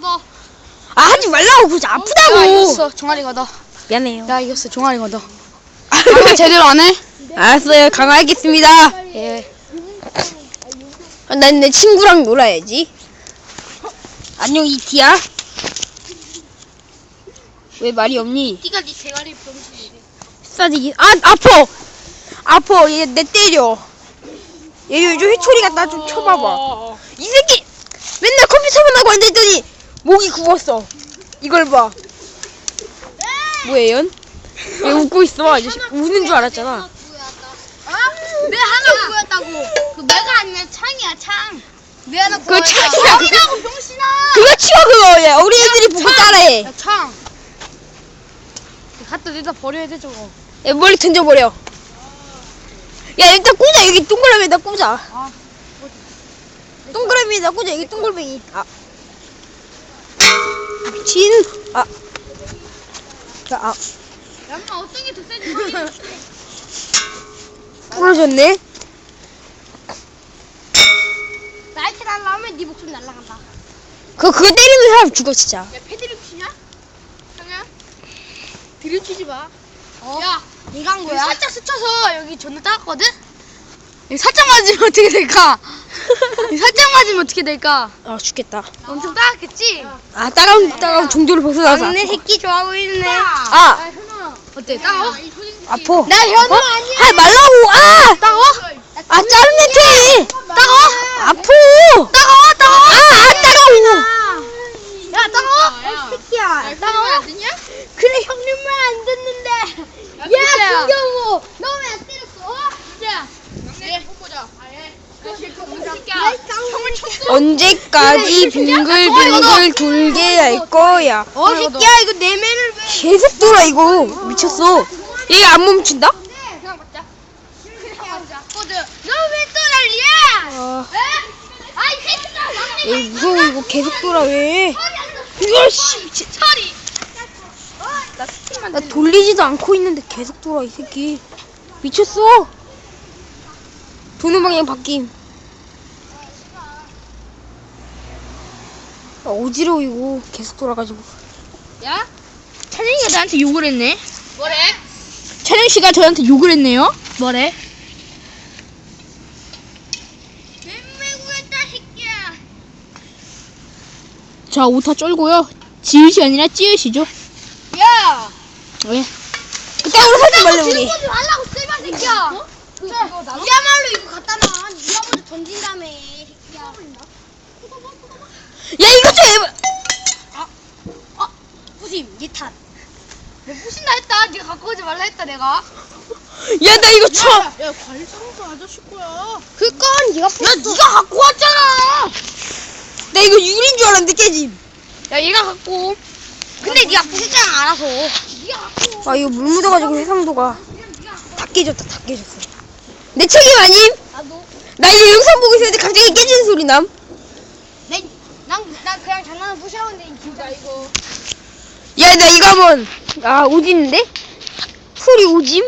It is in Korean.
걷어. 아 하지 말라고 그거 야, 아프다고. 이겼어. 종아리 걷어. 미안해요. 야, 이겼어. 종아리 걷어. 방금 제대로 안 해? 알았어요. 강화하겠습니다. 예. 난내 친구랑 놀아야지. 안녕 이티야. 왜 말이 없니? 네가 네 대가리 병신이래. 싸지기. 아 아파. 아파. 얘내 때려. 얘 요즘 회초리 갖다 좀 쳐봐봐. 이 새끼 맨날 컴퓨터만 하고 앉아있더니 목이 굽었어. 이걸 봐. 뭐예요? 얘 웃고 있어. 아저씨 우는 줄 알았잖아. 아? 내 하나 구였다고. 그 내가 아니라 창이야, 창. 내 하나 그거 구였다. 창이야. 창이라고 병신아. 그거 치워 그거. 얘 우리 애들이 보고 따라해. 야, 창. 갖다 내다 버려야 돼, 저거. 얘 멀리 던져버려. 야 일단 꽂아 여기 동그라미에다 꽂아. 아, 동그라미에다 꽂아 여기 동글뱅이. 아. 미친. 아. 자, 아 야, 엄마 어떤 게 더 세지? 부러졌네. 나이트 날라오면 네 목소리 날라간다. 그 그거 때리는 사람 죽어 진짜. 야, 패드립 치냐? 형아? 드립 치지 마. 야, 네가 한 거야? 살짝 스쳐서 여기 존나 작았거든? 여기 살짝 맞으면 어떻게 될까? 여기 살짝 맞으면 어떻게 될까? 아 죽겠다. 엄청 작았겠지? 아 따가운 따가운 종교를 벗어나서. 새끼 좋아 보이네. 아 어때? 따가워? 아파. 나 현우 아니야. 하지 말라고. 아. 따가워? 아 짜증 냄새. 따가워? 아파. 따가워? 따가워? 아, 아 따가워. 야, 따가워? 새끼야. 따가워? 그래, 형님만 안 듣는데. 야, 김경호. 너 왜 안 때렸어? 진짜. 막내 보자. 아예. 형을 쳤어. 언제까지 빙글빙글 돌게 할 거야. 어, 새끼야, 이거 내면을 왜. 계속 돌아 이거 미쳤어. 얘 안 멈춘다? 그냥 맞자. 그냥 맞자. 코드. 너왜 또 난리야? 아, 에? 아이, 새끼야. 얘 무서워 이거 계속 돌아 왜? 이거 이거 씨 미친. 처리. 나 스팀만 나 돌리지도 않고 있는데 계속 돌아 이 새끼. 미쳤어. 도는 방향 바뀜. 아, 어지러워 이거 계속 돌아가지고. 야? 찬영이가 나한테 욕을 했네. 뭐래? 찬영 씨가 저한테 욕을 했네요. 뭐래? 맴매구했다 새끼야. 자 오타 쩔고요. 지읒이 아니라 찌읒이죠. 야. 왜? 그따구로 하지 말래 우리. 들고 말라고 씨발 새끼야. 어? 그, 니야말로 이거 갖다 놔. 니가 먼저 던진다며 새끼야. 야 이거 좀 해봐. 어? 부심 니 탓. 내가 부신다 했다. 니가 갖고 오지 말라 했다 내가. 야 나 이거 쳐. 야 사먹도 아저씨 거야. 그건 니가 야 니가 갖고 왔잖아. 나 이거 유리인 줄 알았는데 깨짐. 야 얘가 갖고. 근데 니가 부셨잖아 알아서. 갖고. 아 이거 물 묻어가지고 해상도가 다 깨졌다 다 깨졌어. 내 책임 아님? 나도. 나 이거 영상 보고 있었는데 갑자기 깨지는 소리 남. 내, 난, 난 그냥 장난을 부셔오는데 진짜 이거. 야 나 이거 한번 아 오지는데? 소리 오짐?